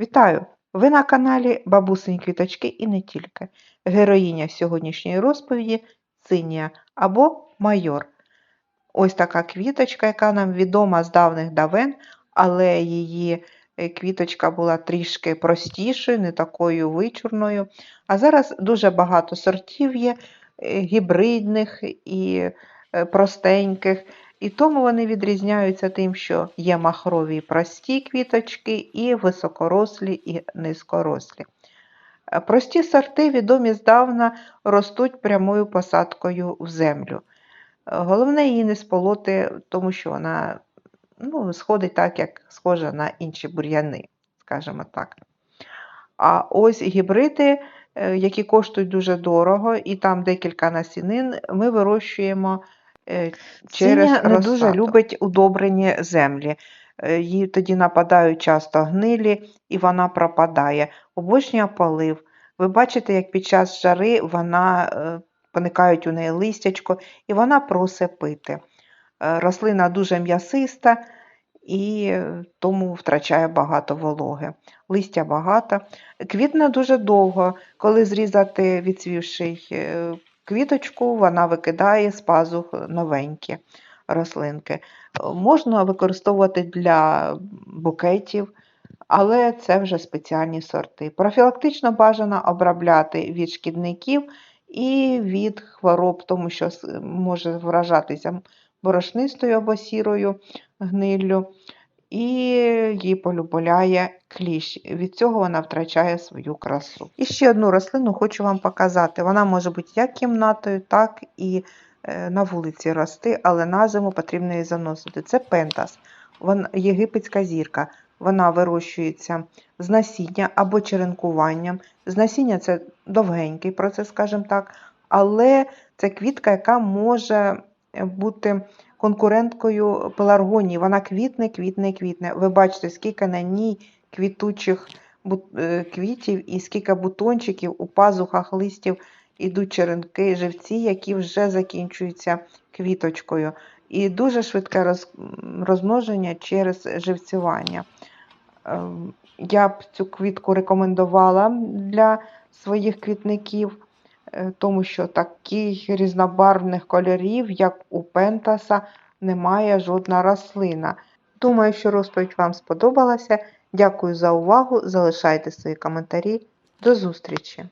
Вітаю! Ви на каналі Бабусині Квіточки і не тільки. Героїня сьогоднішньої розповіді Цинія або Майор. Ось така квіточка, яка нам відома з давних давен, але її е, квіточка була трішки простішою, не такою вичурною. А зараз дуже багато сортів є е, гібридних і е, простеньких. І тому вони відрізняються тим, що є махрові прості квіточки, і високорослі, і низькорослі. Прості сорти відомі здавна ростуть прямою посадкою в землю. Головне її не сполоти, тому що вона ну, сходить так, як схожа на інші бур'яни, скажімо так. А ось гібриди, е, які коштують дуже дорого, і там декілька насінин, ми вирощуємо через не дуже любить удобрені землі. Е, Їй тоді нападають часто гнилі, і вона пропадає. Обочнює полив. Ви бачите, як під час жари вона е, поникають у неї листячко, і вона просить пити. Е, Рослина дуже м'ясиста і е, тому втрачає багато вологи. Листя багато. Квітне дуже довго. Коли зрізати відцвівший е, квіточку, вона викидає з пазух новенькі рослинки. Можна використовувати для букетів, але це вже спеціальні сорти. Профілактично бажано обробляти від шкідників і від хвороб, тому що може вражатися борошнистою або сірою гниллю, і її полюбляє кліщ. Від цього вона втрачає свою красу. І ще одну рослину хочу вам показати. Вона може бути як кімнатою, так і е, на вулиці рости, але на зиму потрібно її заносити. Це пентас, вона, єгипетська зірка. Вона вирощується з насіння або черенкуванням. З насіння це довгенький процес, скажімо так, але це квітка, яка може бути конкуренткою пеларгонії. Вона квітне, квітне, квітне. Ви бачите, скільки на ній квітучих е, квітів і скільки бутончиків у пазухах листів ідуть черенки, живці, які вже закінчуються квіточкою. І дуже швидке роз, розмноження через живцювання. Ем, Я б цю квітку рекомендувала для своїх квітників, тому що таких різнобарвних кольорів, як у пентаса, немає жодна рослина. Думаю, що розповідь вам сподобалася. Дякую за увагу. Залишайте свої коментарі. До зустрічі!